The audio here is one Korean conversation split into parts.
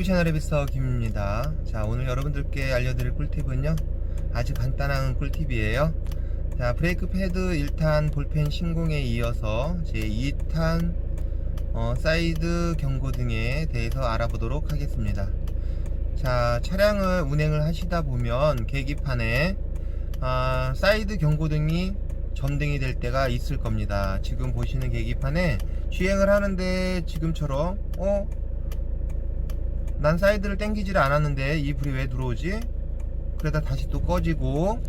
힐링 채널의 비서 김입니다. 자, 오늘 여러분들께 알려드릴 꿀팁은요. 아주 간단한 꿀팁이에요. 자, 브레이크 패드 1탄 볼펜 신공에 이어서 제 2탄 어, 사이드 경고등에 대해서 알아보도록 하겠습니다. 자, 차량을 운행을 하시다 보면 계기판에 아, 사이드 경고등이 점등이 될 때가 있을 겁니다. 지금 보시는 계기판에 주행을 하는데 지금처럼 어? 난 사이드를 땡기지를 않았는데 이 불이 왜 들어오지? 그러다 다시 또 꺼지고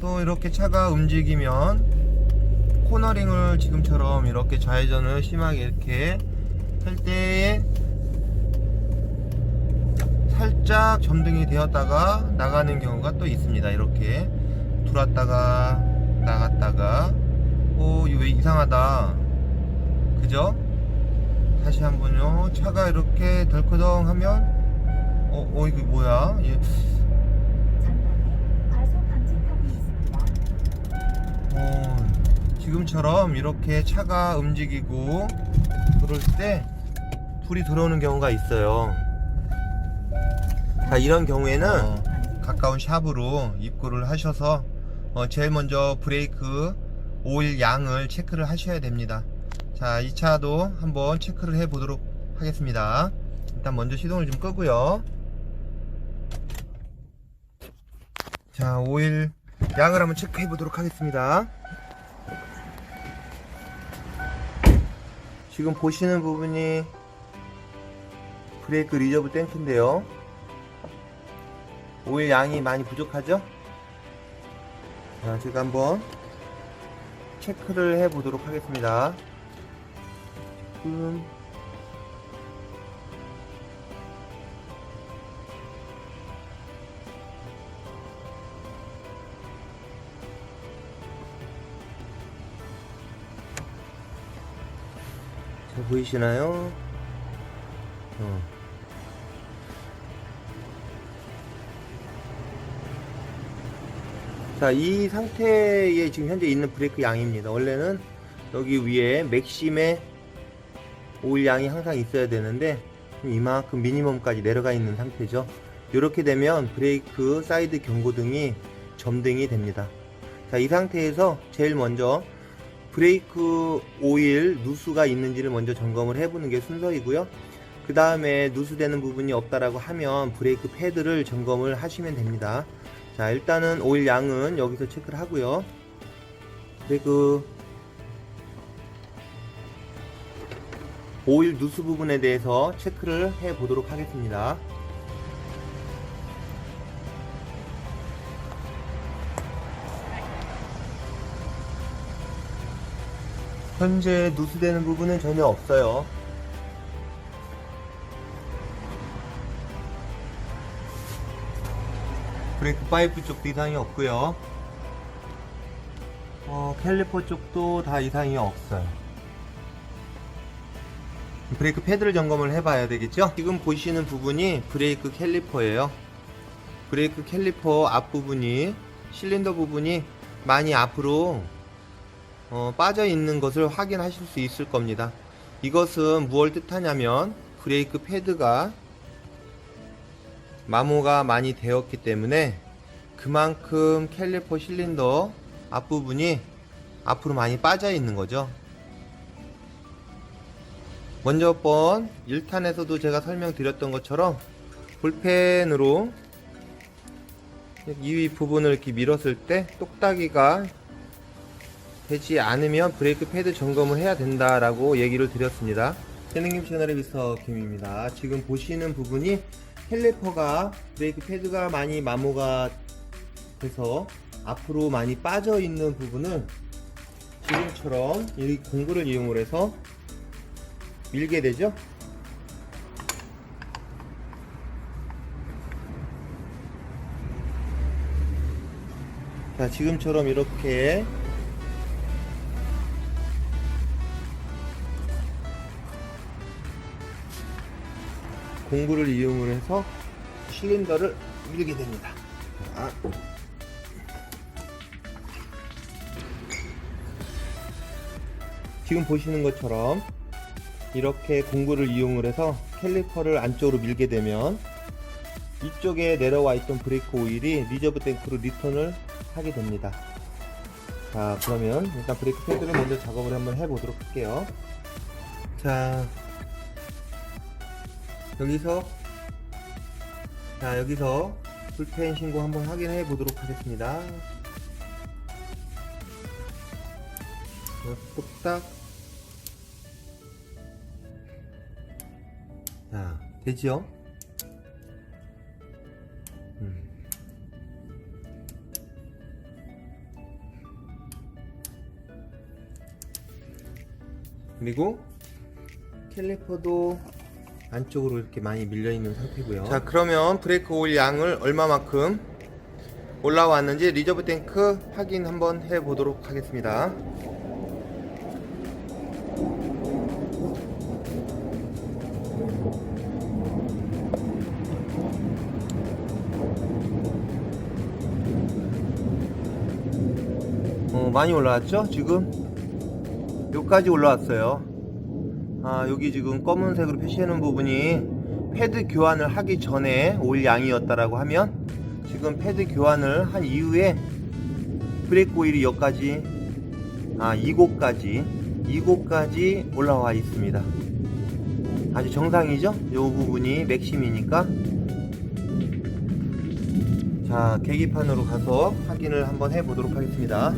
또 이렇게 차가 움직이면 코너링을 지금처럼 이렇게 좌회전을 심하게 이렇게 할 때에 살짝 점등이 되었다가 나가는 경우가 또 있습니다. 이렇게 들어왔다가 나갔다가 오 이거 왜 이상하다 그죠? 다시 한번요. 차가 이렇게 덜커덩 하면 어, 어 이거 뭐야? 있습니다. 어, 지금처럼 이렇게 차가 움직이고 그럴 때 불이 들어오는 경우가 있어요. 자 이런 경우에는 가까운 샵으로 입고를 하셔서 어, 제일 먼저 브레이크 오일 양을 체크를 하셔야 됩니다 자 이 차도 한번 체크를 해 보도록 하겠습니다 일단 먼저 시동을 좀 끄고요 자 오일 양을 한번 체크해 보도록 하겠습니다 지금 보시는 부분이 브레이크 리저브 탱크인데요 오일 양이 많이 부족하죠? 자, 제가 한번 체크를 해 보도록 하겠습니다. 지금 잘 보이시나요? 어. 자, 이 상태에 지금 현재 있는 브레이크 양입니다. 원래는 여기 위에 맥심의 오일 양이 항상 있어야 되는데 이만큼 미니멈까지 내려가 있는 상태죠. 이렇게 되면 브레이크 사이드 경고등이 점등이 됩니다. 자, 이 상태에서 제일 먼저 브레이크 오일 누수가 있는지를 먼저 점검을 해보는 게 순서이고요. 그 다음에 누수되는 부분이 없다라고 하면 브레이크 패드를 점검을 하시면 됩니다. 자 일단은 오일 양은 여기서 체크를 하고요 그리고 오일 누수 부분에 대해서 체크를 해 보도록 하겠습니다. 현재 누수되는 부분은 전혀 없어요. 브레이크 파이프 쪽도 이상이 없고요. 어, 캘리퍼 쪽도 다 이상이 없어요 브레이크 패드를 점검을 해봐야 되겠죠? 지금 보시는 부분이 브레이크 캘리퍼예요. 브레이크 캘리퍼 앞부분이 실린더 부분이 많이 앞으로 어, 빠져 있는 것을 확인하실 수 있을 겁니다. 이것은 무엇을 뜻하냐면 브레이크 패드가 마모가 많이 되었기 때문에 그만큼 캘리퍼 실린더 앞부분이 앞으로 많이 빠져 있는 거죠. 먼저 번 1탄에서도 제가 설명드렸던 것처럼 볼펜으로 이 부분을 이렇게 밀었을 때 똑딱이가 되지 않으면 브레이크 패드 점검을 해야 된다라고 얘기를 드렸습니다. 태능님 채널의 미스터 김입니다. 지금 보시는 부분이 캘리퍼가 브레이크 패드가 많이 마모가 돼서 앞으로 많이 빠져 있는 부분을 지금처럼 이 공구를 이용을 해서 밀게 되죠. 자, 지금처럼 이렇게 공구를 이용을 해서 실린더를 밀게 됩니다. 자. 지금 보시는 것처럼 이렇게 공구를 이용을 해서 캘리퍼를 안쪽으로 밀게 되면 이쪽에 내려와 있던 브레이크 오일이 리저브 탱크로 리턴을 하게 됩니다. 자, 그러면 일단 브레이크 패드를 먼저 작업을 한번 해보도록 할게요. 자, 여기서 자, 여기서 불펜 신고 한번 확인해 보도록 하겠습니다. 뚝딱. 자, 되지요? 음. 그리고 캘리퍼도 안쪽으로 이렇게 많이 밀려 있는 상태고요. 자, 그러면 브레이크 오일 양을 얼마만큼 올라왔는지 리저브 탱크 확인 한번 해 보도록 하겠습니다. 많이 올라왔죠? 지금 여기까지 올라왔어요. 아, 여기 지금 검은색으로 표시하는 부분이 패드 교환을 하기 전에 오일 양이었다라고 하면 지금 패드 교환을 한 이후에 브레이크 오일이 여기까지 아, 이곳까지 이곳까지 올라와 있습니다. 아주 정상이죠? 이 부분이 맥심이니까 자, 계기판으로 가서 확인을 한번 해 보도록 하겠습니다.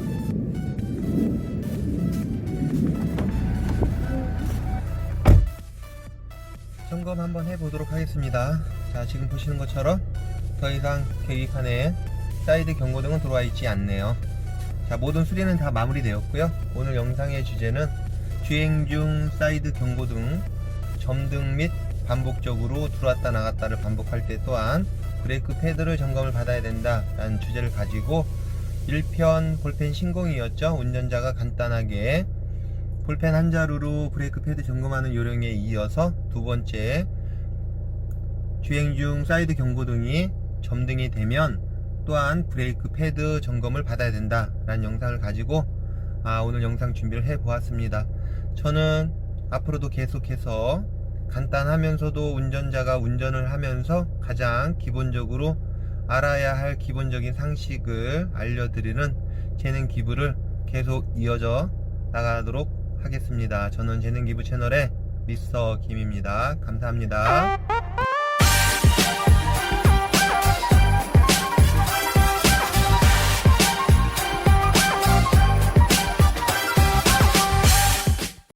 점검 한번 해 보도록 하겠습니다. 자, 지금 보시는 것처럼 더 이상 계기판에 사이드 경고등은 들어와 있지 않네요. 자, 모든 수리는 다 마무리되었고요. 오늘 영상의 주제는 주행 중 사이드 경고등, 점등 및 반복적으로 들어왔다 나갔다를 반복할 때 또한 브레이크 패드를 점검을 받아야 된다라는 주제를 가지고 1편 볼펜 신공이었죠. 운전자가 간단하게 볼펜 한 자루로 브레이크 패드 점검하는 요령에 이어서 두 번째 주행 중 사이드 경고등이 점등이 되면 또한 브레이크 패드 점검을 받아야 된다 라는 영상을 가지고 아, 오늘 영상 준비를 해 보았습니다. 저는 앞으로도 계속해서 간단하면서도 운전자가 운전을 하면서 가장 기본적으로 알아야 할 기본적인 상식을 알려드리는 재능 기부를 계속 이어져 나가도록 하겠습니다. 저는 재능 기부 채널의 미스터 김입니다. 감사합니다.